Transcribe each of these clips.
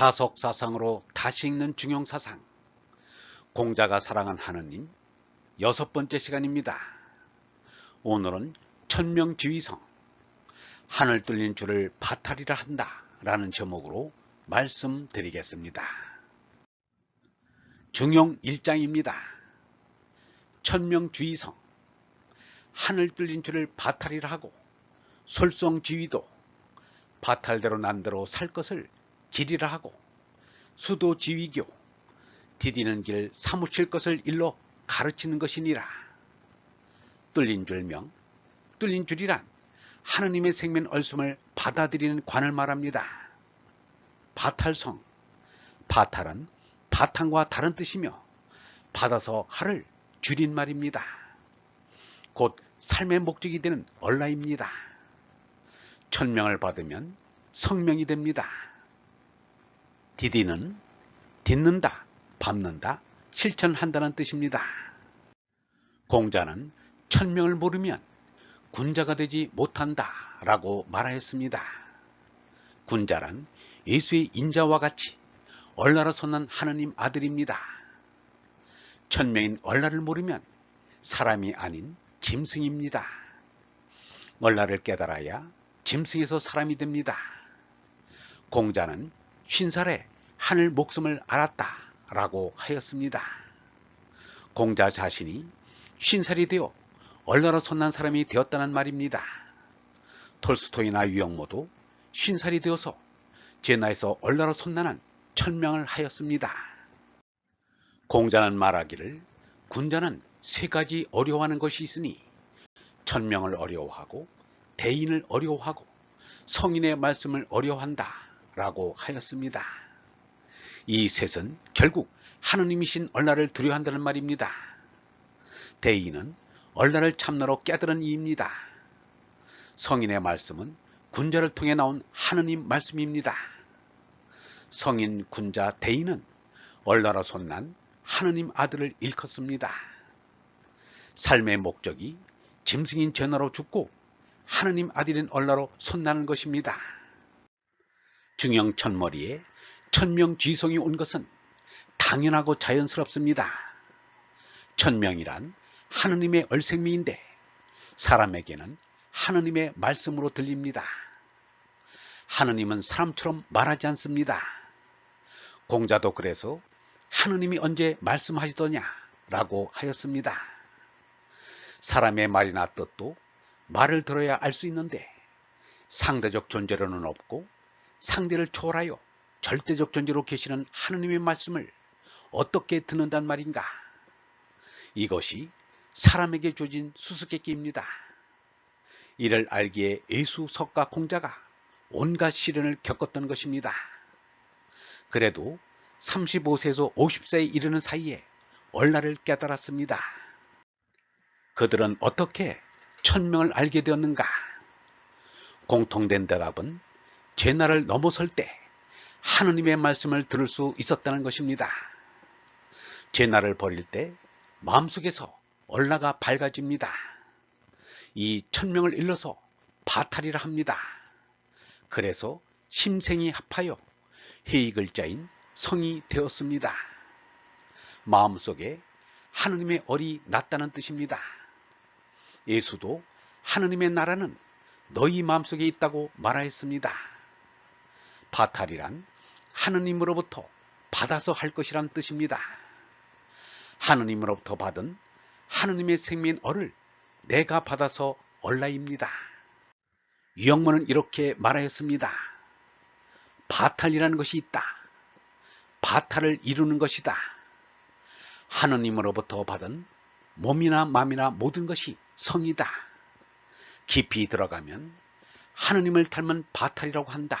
다속사상으로 다시 읽는 중용사상 공자가 사랑한 하느님 여섯 번째 시간입니다. 오늘은 천명지위성 하늘 뚫린 줄을 바탈이라 한다 라는 제목으로 말씀드리겠습니다. 중용 1장입니다. 천명주의성 하늘 뚫린 줄을 바탈이라 하고 솔성지위도 바탈대로 난대로 살 것을 길이라 하고 수도 지위교 디디는 길 사무칠 것을 일러 가르치는 것이니라. 뚫린 줄명 뚫린 줄이란 하느님의 생명 얼숨을 받아들이는 관을 말합니다. 바탈성 바탈은 바탕과 다른 뜻이며 받아서 하를 줄인 말입니다. 곧 삶의 목적이 되는 얼라입니다. 천명을 받으면 성명이 됩니다. 디디는 딛는다, 밟는다, 실천한다는 뜻입니다. 공자는 천명을 모르면 군자가 되지 못한다 라고 말하였습니다. 군자란 예수의 인자와 같이 얼나라 손난 하느님 아들입니다. 천명인 얼나를 모르면 사람이 아닌 짐승입니다. 얼나를 깨달아야 짐승에서 사람이 됩니다. 공자는 쉰살에 하늘 목숨을 알았다 라고 하였습니다. 공자 자신이 쉰살이 되어 얼나라 손난 사람이 되었다는 말입니다. 톨스토이나 유영모도 쉰살이 되어서 제나에서 얼나라 손난한 천명을 하였습니다. 공자는 말하기를 군자는 세 가지 어려워하는 것이 있으니 천명을 어려워하고 대인을 어려워하고 성인의 말씀을 어려워한다 라고 하였습니다. 이 셋은 결국 하느님이신 얼라를 두려워한다는 말입니다. 대인은 얼라를 참나로 깨달은 이입니다. 성인의 말씀은 군자를 통해 나온 하느님 말씀입니다. 성인 군자 대인은 얼나라 손난 하느님 아들을 일컫습니다. 삶의 목적이 짐승인 전하로 죽고 하느님 아들인 얼라로 손나는 것입니다. 중형 천머리에 천명지성이 온 것은 당연하고 자연스럽습니다. 천명이란 하느님의 얼생미인데 사람에게는 하느님의 말씀으로 들립니다. 하느님은 사람처럼 말하지 않습니다. 공자도 그래서 하느님이 언제 말씀하시더냐 라고 하였습니다. 사람의 말이나 뜻도 말을 들어야 알 수 있는데 상대적 존재로는 없고 상대를 초월하여 절대적 존재로 계시는 하느님의 말씀을 어떻게 듣는단 말인가? 이것이 사람에게 주어진 수수께끼입니다. 이를 알기에 예수 석가 공자가 온갖 시련을 겪었던 것입니다. 그래도 35세에서 50세에 이르는 사이에 얼라를 깨달았습니다. 그들은 어떻게 천명을 알게 되었는가? 공통된 대답은 제 나를 넘어설 때 하느님의 말씀을 들을 수 있었다는 것입니다. 제 나를 버릴 때 마음속에서 얼라가 밝아집니다. 이 천명을 일러서 바탈이라 합니다. 그래서 심생이 합하여 회의 글자인 성이 되었습니다. 마음속에 하느님의 얼이 났다는 뜻입니다. 예수도 하느님의 나라는 너희 마음속에 있다고 말하였습니다. 바탈이란 하느님으로부터 받아서 할 것이란 뜻입니다. 하느님으로부터 받은 하느님의 생명 얼을 내가 받아서 얼라입니다. 유영모는 이렇게 말하였습니다. 바탈이라는 것이 있다. 바탈을 이루는 것이다. 하느님으로부터 받은 몸이나 마음이나 모든 것이 성이다. 깊이 들어가면 하느님을 닮은 바탈이라고 한다.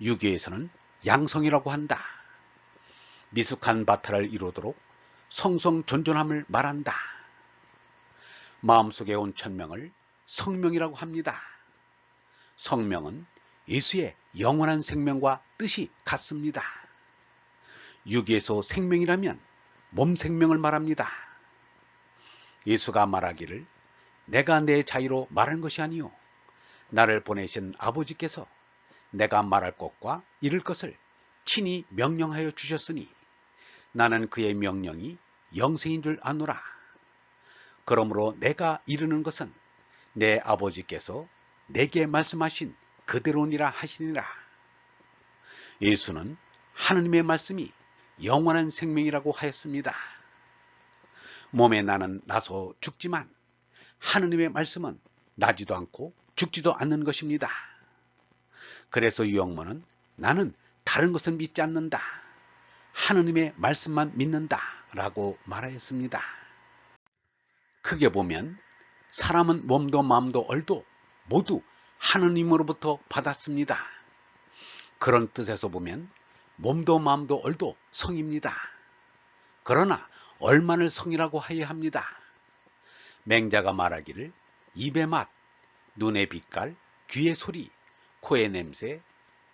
유교에서는 양성이라고 한다. 미숙한 바탈을 이루도록 성성존존함을 말한다. 마음속에 온 천명을 성명이라고 합니다. 성명은 예수의 영원한 생명과 뜻이 같습니다. 유기에서 생명이라면 몸 생명을 말합니다. 예수가 말하기를 내가 내 자유로 말한 것이 아니요 나를 보내신 아버지께서 내가 말할 것과 이를 것을 친히 명령하여 주셨으니 나는 그의 명령이 영생인 줄 아노라. 그러므로 내가 이르는 것은 내 아버지께서 내게 말씀하신 그대로니라 하시니라. 예수는 하느님의 말씀이 영원한 생명이라고 하였습니다. 몸에 나는 나서 죽지만 하느님의 말씀은 나지도 않고 죽지도 않는 것입니다. 그래서 유영모는 나는 다른 것은 믿지 않는다. 하느님의 말씀만 믿는다. 라고 말하였습니다. 크게 보면 사람은 몸도 마음도 얼도 모두 하느님으로부터 받았습니다. 그런 뜻에서 보면 몸도 마음도 얼도 성입니다. 그러나 얼마를 성이라고 하여야 합니다. 맹자가 말하기를 입의 맛, 눈의 빛깔, 귀의 소리, 코의 냄새,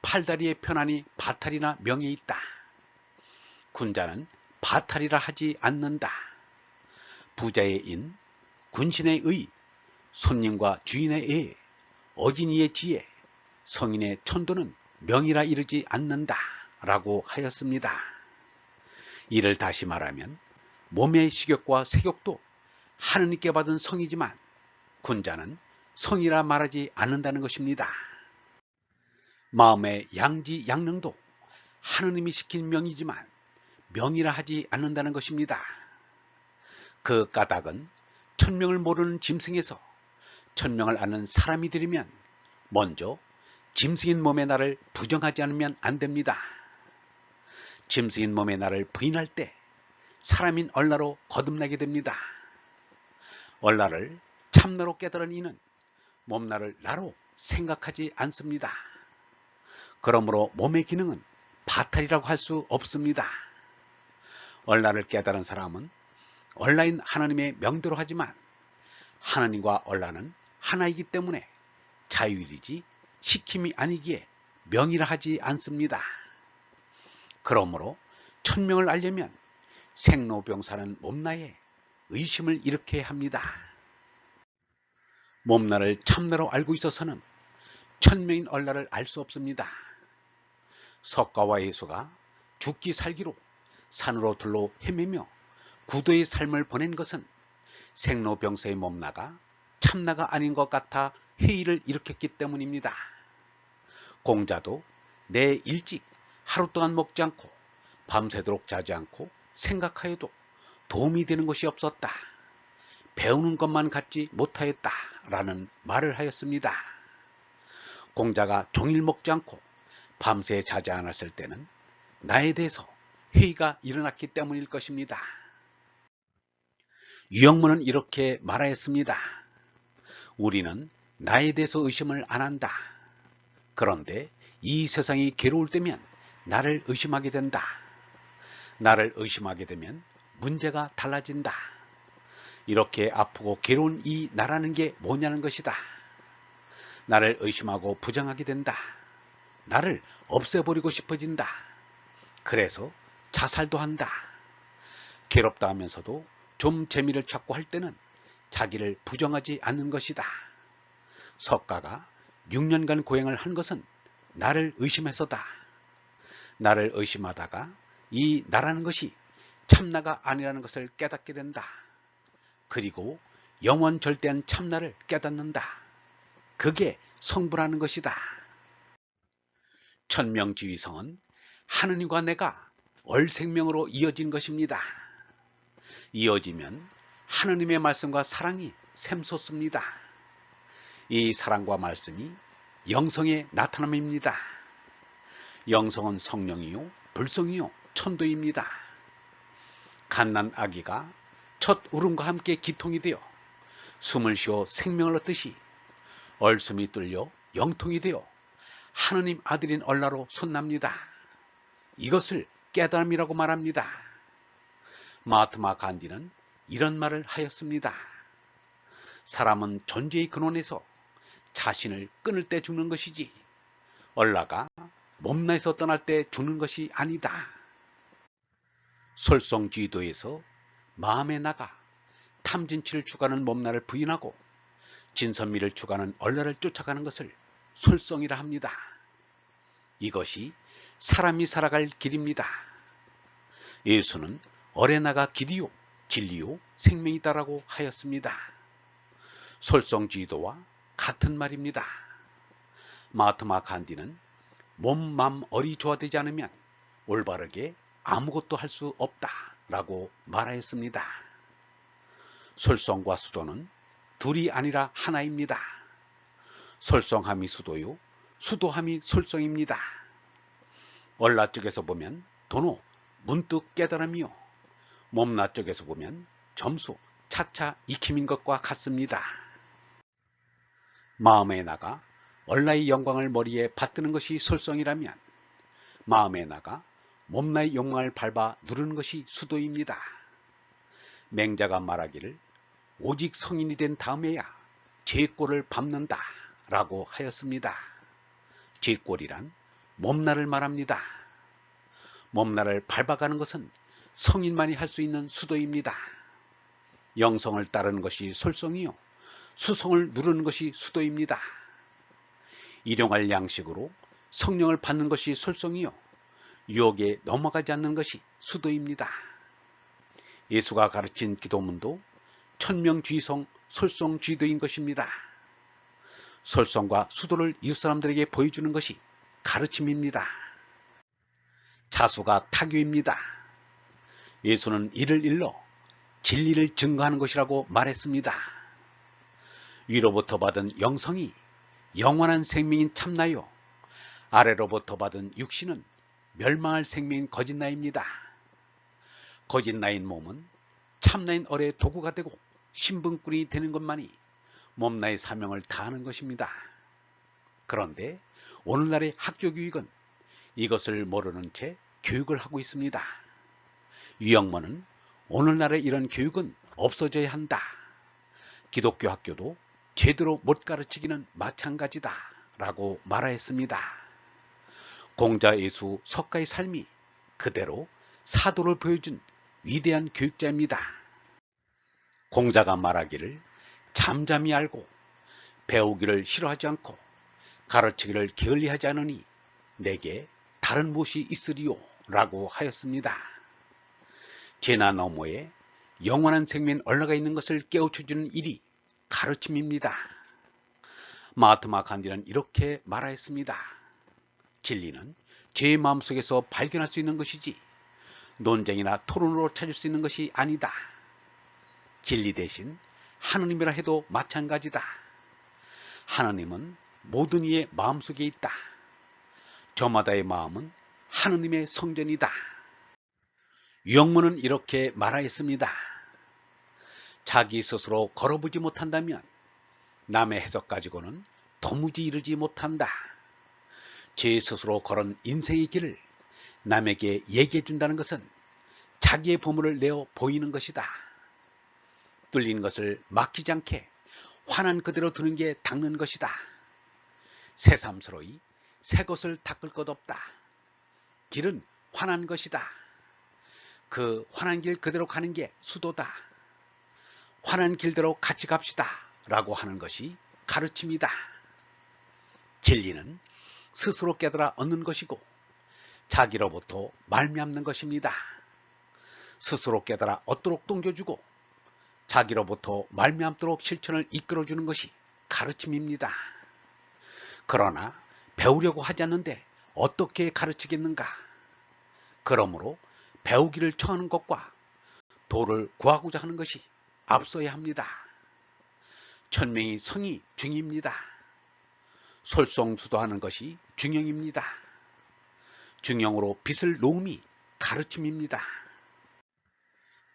팔다리의 편안이 바탈이나 명에 있다. 군자는 바탈이라 하지 않는다. 부자의 인, 군신의 의, 손님과 주인의 애, 어진이의 지혜, 성인의 천도는 명이라 이르지 않는다. 라고 하였습니다. 이를 다시 말하면 몸의 식욕과 색욕도 하느님께 받은 성이지만 군자는 성이라 말하지 않는다는 것입니다. 마음의 양지 양능도 하느님이 시킨 명이지만 명이라 하지 않는다는 것입니다. 그 까닭은 천명을 모르는 짐승에서 천명을 아는 사람이 되려면 먼저 짐승인 몸의 나를 부정하지 않으면 안 됩니다. 짐승인 몸의 나를 부인할 때 사람인 얼라로 거듭나게 됩니다. 얼라를 참나로 깨달은 이는 몸나를 나로 생각하지 않습니다. 그러므로 몸의 기능은 바탈이라고 할 수 없습니다. 얼라를 깨달은 사람은 얼라인 하나님의 명대로 하지만 하나님과 얼라는 하나이기 때문에 자유일이지 시킴이 아니기에 명이라 하지 않습니다. 그러므로 천명을 알려면 생로병사는 몸나에 의심을 일으켜야 합니다. 몸나를 참나로 알고 있어서는 천명인 얼라를 알 수 없습니다. 석가와 예수가 죽기 살기로 산으로 들로 헤매며 구도의 삶을 보낸 것은 생로병사의 몸나가 참나가 아닌 것 같아 회의를 일으켰기 때문입니다. 공자도 내 일찍 하루 동안 먹지 않고 밤새도록 자지 않고 생각하여도 도움이 되는 것이 없었다. 배우는 것만 갖지 못하였다. 라는 말을 하였습니다. 공자가 종일 먹지 않고 밤새 자지 않았을 때는 나에 대해서 회의가 일어났기 때문일 것입니다. 유영문은 이렇게 말하였습니다. 우리는 나에 대해서 의심을 안 한다. 그런데 이 세상이 괴로울 때면 나를 의심하게 된다. 나를 의심하게 되면 문제가 달라진다. 이렇게 아프고 괴로운 이 나라는 게 뭐냐는 것이다. 나를 의심하고 부정하게 된다. 나를 없애버리고 싶어진다. 그래서 자살도 한다. 괴롭다 하면서도 좀 재미를 찾고 할 때는 자기를 부정하지 않는 것이다. 석가가 6년간 고행을 한 것은 나를 의심해서다. 나를 의심하다가 이 나라는 것이 참나가 아니라는 것을 깨닫게 된다. 그리고 영원 절대한 참나를 깨닫는다. 그게 성불하는 것이다. 천명지위성은 하느님과 내가 얼생명으로 이어진 것입니다. 이어지면 하느님의 말씀과 사랑이 샘솟습니다. 이 사랑과 말씀이 영성의 나타남입니다. 영성은 성령이요, 불성이요, 천도입니다. 갓난 아기가 첫 울음과 함께 기통이 되어 숨을 쉬어 생명을 얻듯이 얼숨이 뚫려 영통이 되어 하느님 아들인 얼라로 손납니다. 이것을 깨달음이라고 말합니다. 마트마 간디는 이런 말을 하였습니다. 사람은 존재의 근원에서 자신을 끊을 때 죽는 것이지 얼라가 몸나에서 떠날 때 죽는 것이 아니다. 솔성지도에서 마음에 나가 탐진치를 추구하는 몸나를 부인하고 진선미를 추구하는 얼라를 쫓아가는 것을 솔성이라 합니다. 이것이 사람이 살아갈 길입니다. 예수는 어레나가 길이요 진리요 생명이다라고 하였습니다. 솔성 지도와 같은 말입니다. 마트마 간디는 몸, 맘, 어리 조화되지 않으면 올바르게 아무것도 할 수 없다 라고 말하였습니다. 솔성과 수도는 둘이 아니라 하나입니다. 솔성함이 수도요, 수도함이 솔성입니다. 얼라 쪽에서 보면 도노, 문득 깨달음이요. 몸나 쪽에서 보면 점수, 차차 익힘인 것과 같습니다. 마음에 나가 얼라의 영광을 머리에 받드는 것이 솔성이라면 마음에 나가 몸나의 욕망을 밟아 누르는 것이 수도입니다. 맹자가 말하기를 오직 성인이 된 다음에야 죄꼴을 밟는다 라고 하였습니다. 죄꼴이란 몸나를 말합니다. 몸나를 밟아가는 것은 성인만이 할 수 있는 수도입니다. 영성을 따르는 것이 솔성이요. 수성을 누르는 것이 수도입니다. 일용할 양식으로 성령을 받는 것이 솔성이요. 유혹에 넘어가지 않는 것이 수도입니다. 예수가 가르친 기도문도 천명쥐성 솔성쥐도인 것입니다. 솔성과 수도를 이웃사람들에게 보여주는 것이 가르침입니다. 자수가 타교입니다. 예수는 이를 일러 진리를 증거하는 것이라고 말했습니다. 위로부터 받은 영성이 영원한 생명인 참나요. 아래로부터 받은 육신은 멸망할 생명인 거짓나입니다. 거짓나인 몸은 참나인 얼의 도구가 되고 신분꾼이 되는 것만이 몸나의 사명을 다하는 것입니다. 그런데 오늘날의 학교 교육은 이것을 모르는 채 교육을 하고 있습니다. 유영모는 오늘날의 이런 교육은 없어져야 한다. 기독교 학교도 제대로 못 가르치기는 마찬가지다. 라고 말하였습니다. 공자 예수 석가의 삶이 그대로 사도를 보여준 위대한 교육자입니다. 공자가 말하기를 잠잠히 알고 배우기를 싫어하지 않고 가르치기를 게을리하지 않으니 내게 다른 무엇이 있으리요 라고 하였습니다. 재나 너머에 영원한 생명 올라가 있는 것을 깨우쳐주는 일이 가르침입니다. 마트마 간디는 이렇게 말하였습니다. 진리는 제 마음속에서 발견할 수 있는 것이지 논쟁이나 토론으로 찾을 수 있는 것이 아니다. 진리 대신 하느님이라 해도 마찬가지다. 하느님은 모든 이의 마음속에 있다. 저마다의 마음은 하느님의 성전이다. 유영문은 이렇게 말하였습니다. 자기 스스로 걸어보지 못한다면 남의 해석 가지고는 도무지 이르지 못한다. 제 스스로 걸은 인생의 길을 남에게 얘기해 준다는 것은 자기의 보물을 내어 보이는 것이다. 뚫린 것을 막히지 않게 화난 그대로 두는 게 닦는 것이다. 새삼스러이 새 것을 닦을 것 없다. 길은 환한 것이다. 그 환한 길 그대로 가는 게 수도다. 환한 길대로 같이 갑시다. 라고 하는 것이 가르침이다. 진리는 스스로 깨달아 얻는 것이고 자기로부터 말미암는 것입니다. 스스로 깨달아 얻도록 동겨주고 자기로부터 말미암도록 실천을 이끌어주는 것이 가르침입니다. 그러나 배우려고 하지 않는데 어떻게 가르치겠는가? 그러므로 배우기를 청하는 것과 도를 구하고자 하는 것이 앞서야 합니다. 천명이 성이 중입니다. 솔성수도하는 것이 중형입니다. 중형으로 빛을 놓음이 가르침입니다.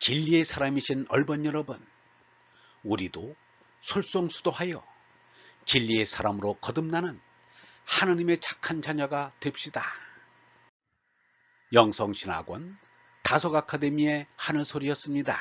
진리의 사람이신 얼번 여러분, 우리도 솔성수도하여 진리의 사람으로 거듭나는 하느님의 착한 자녀가 됩시다. 영성신학원 다속아카데미의 하늘소리였습니다.